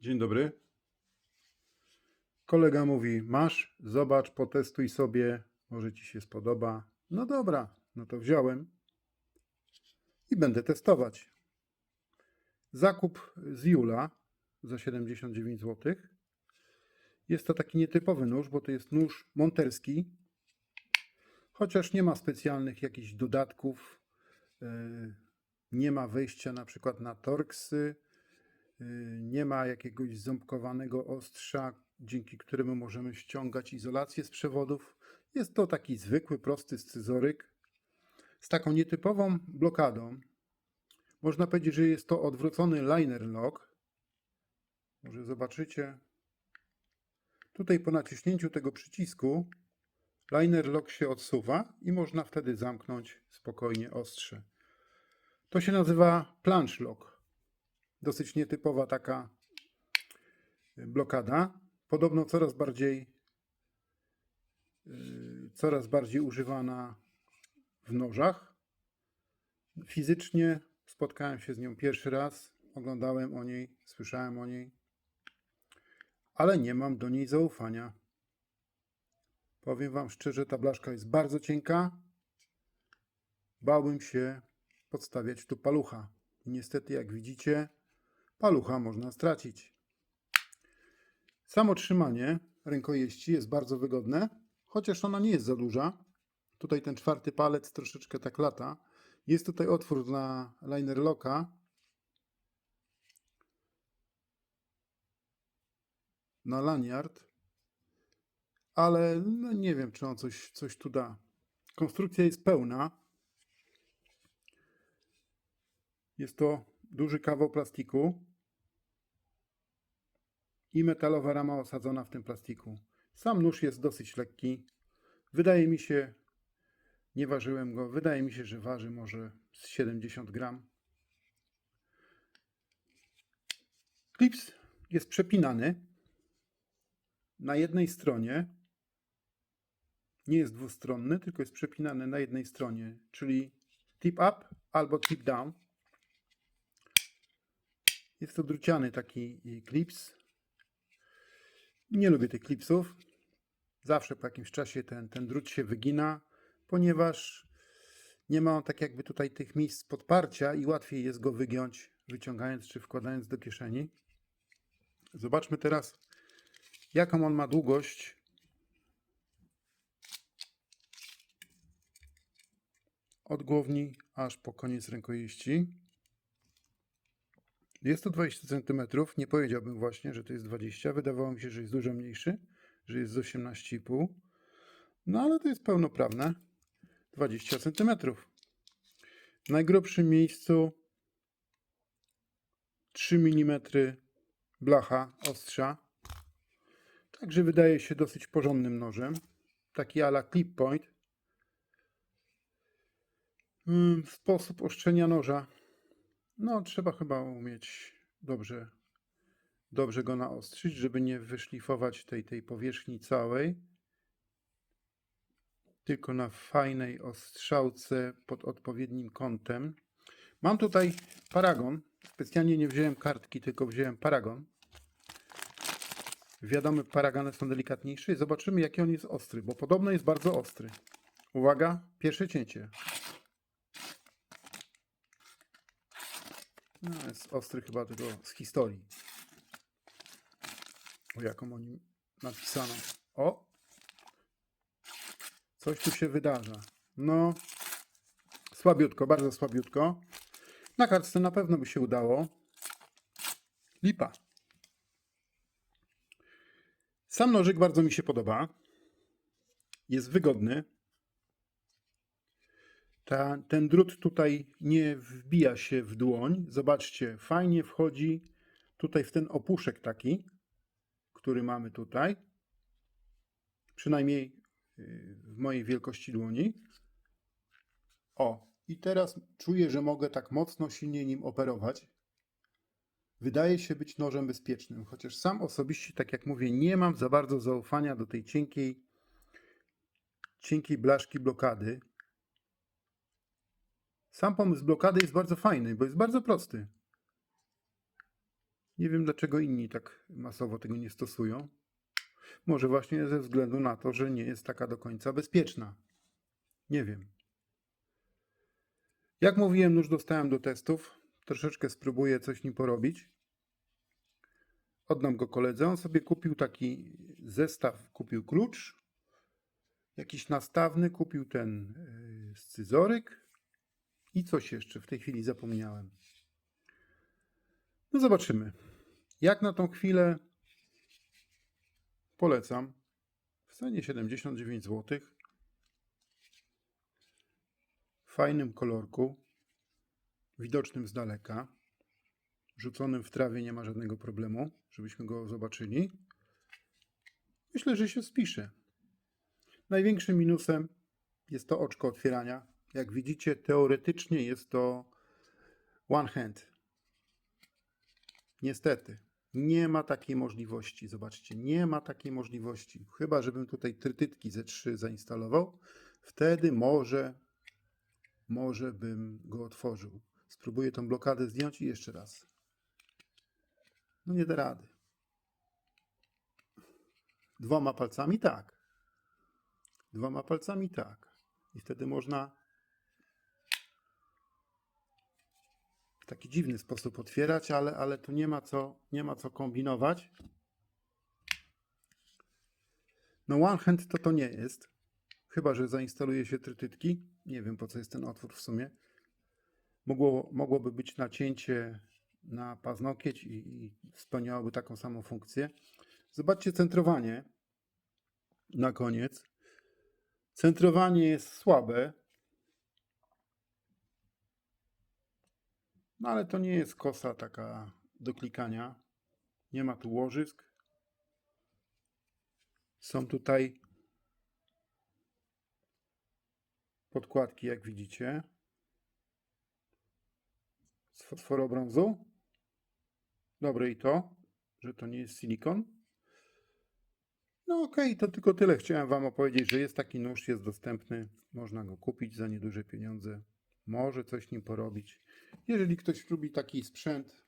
Dzień dobry. Kolega mówi: Masz, zobacz, potestuj sobie, może ci się spodoba. No dobra, no to wziąłem i będę testować. Zakup z Jula za 79 zł. Jest to taki nietypowy nóż, bo to jest nóż monterski, chociaż nie ma specjalnych jakichś dodatków. yy, Nie ma wejścia na przykład na torksy, nie ma jakiegoś ząbkowanego ostrza, dzięki któremu możemy ściągać izolację z przewodów. Jest to taki zwykły, prosty scyzoryk z taką nietypową blokadą. Można powiedzieć, że jest to odwrócony liner lock. Może zobaczycie. Tutaj po naciśnięciu tego przycisku liner lock się odsuwa i można wtedy zamknąć spokojnie ostrze. To się nazywa plunge lock. Dosyć nietypowa taka blokada. Podobno coraz bardziej yy, coraz bardziej używana w nożach. Fizycznie spotkałem się z nią pierwszy raz, oglądałem o niej, słyszałem o niej, ale nie mam do niej zaufania. Powiem Wam szczerze, ta blaszka jest bardzo cienka. Bałbym się podstawiać tu palucha. Niestety, jak widzicie, palucha można stracić. Samo trzymanie rękojeści jest bardzo wygodne, chociaż ona nie jest za duża. Tutaj ten czwarty palec troszeczkę tak lata. Jest tutaj otwór na liner locka. Na lanyard. Ale no nie wiem, czy on coś, coś tu da. Konstrukcja jest pełna. Jest to duży kawał plastiku i metalowa rama osadzona w tym plastiku. Sam nóż jest dosyć lekki. Wydaje mi się, nie ważyłem go, wydaje mi się, że waży może z 70 gram. Klips jest przepinany na jednej stronie. Nie jest dwustronny, tylko jest przepinany na jednej stronie, czyli tip up albo tip down. Jest to druciany taki klips. Nie lubię tych klipsów. Zawsze po jakimś czasie ten, ten drut się wygina, ponieważ nie ma on tak jakby tutaj tych miejsc podparcia i łatwiej jest go wygiąć, wyciągając czy wkładając do kieszeni. Zobaczmy teraz, jaką on ma długość. Od głowni aż po koniec rękojeści. Jest to 20 cm. Nie powiedziałbym właśnie, że to jest 20. Wydawało mi się, że jest dużo mniejszy, że jest z 18,5. No ale to jest pełnoprawne. 20 cm. W najgrubszym miejscu 3 mm blacha ostrza. Także wydaje się dosyć porządnym nożem. Taki ala clip point. Mm, Sposób oszczenia noża no, trzeba chyba umieć dobrze, dobrze go naostrzyć, żeby nie wyszlifować tej, tej powierzchni całej. Tylko na fajnej ostrzałce pod odpowiednim kątem. Mam tutaj paragon. Specjalnie nie wziąłem kartki, tylko wziąłem paragon. Wiadomo, paragony są delikatniejsze. Zobaczymy, jaki on jest ostry, bo podobno jest bardzo ostry. Uwaga, pierwsze cięcie. No, jest ostry chyba tylko z historii. O jaką oni napisano. O! Coś tu się wydarza. No, słabiutko, bardzo słabiutko. Na kartce na pewno by się udało. Lipa. Sam nożyk bardzo mi się podoba. Jest wygodny. Ta, ten drut tutaj nie wbija się w dłoń. Zobaczcie, fajnie wchodzi tutaj w ten opuszek taki, który mamy tutaj. Przynajmniej yy, w mojej wielkości dłoni. O, i teraz czuję, że mogę tak mocno, silnie nim operować. Wydaje się być nożem bezpiecznym, chociaż sam osobiście, tak jak mówię, nie mam za bardzo zaufania do tej cienkiej, cienkiej blaszki blokady. Sam pomysł blokady jest bardzo fajny, bo jest bardzo prosty. Nie wiem dlaczego inni tak masowo tego nie stosują. Może właśnie ze względu na to, że nie jest taka do końca bezpieczna. Nie wiem. Jak mówiłem, nóż dostałem do testów. Troszeczkę spróbuję coś nim porobić. Oddam go koledze. On sobie kupił taki zestaw, kupił klucz, jakiś nastawny, kupił ten yy, scyzoryk i coś jeszcze. W tej chwili zapomniałem. No zobaczymy. Jak na tą chwilę polecam. W cenie 79 zł. W fajnym kolorku. Widocznym z daleka. Rzuconym w trawie nie ma żadnego problemu, żebyśmy go zobaczyli. Myślę, że się spisze. Największym minusem jest to oczko otwierania. Jak widzicie, teoretycznie jest to one hand. Niestety, nie ma takiej możliwości. Zobaczcie, nie ma takiej możliwości. Chyba, żebym tutaj trytytki ze 3 zainstalował, wtedy może, może bym go otworzył. Spróbuję tą blokadę zdjąć i jeszcze raz. No nie da rady. Dwoma palcami tak. Dwoma palcami tak. I wtedy można taki dziwny sposób otwierać, ale, ale tu nie ma, co, nie ma co kombinować. No one hand to to nie jest. Chyba, że zainstaluje się trytytki. Nie wiem, po co jest ten otwór w sumie. Mogło, mogłoby być nacięcie na paznokieć i, i spełniałoby taką samą funkcję. Zobaczcie centrowanie na koniec. Centrowanie jest słabe, no ale to nie jest kosa taka do klikania. Nie ma tu łożysk. Są tutaj podkładki, jak widzicie, z fosforobrązu. Dobre i to, że to nie jest silikon. No okej, to tylko tyle. Chciałem Wam opowiedzieć, że jest taki nóż, jest dostępny. Można go kupić za nieduże pieniądze. Może coś nim porobić. Jeżeli ktoś lubi taki sprzęt,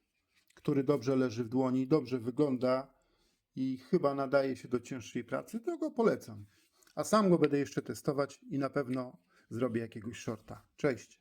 który dobrze leży w dłoni, dobrze wygląda i chyba nadaje się do cięższej pracy, to go polecam. A sam go będę jeszcze testować i na pewno zrobię jakiegoś shorta. Cześć!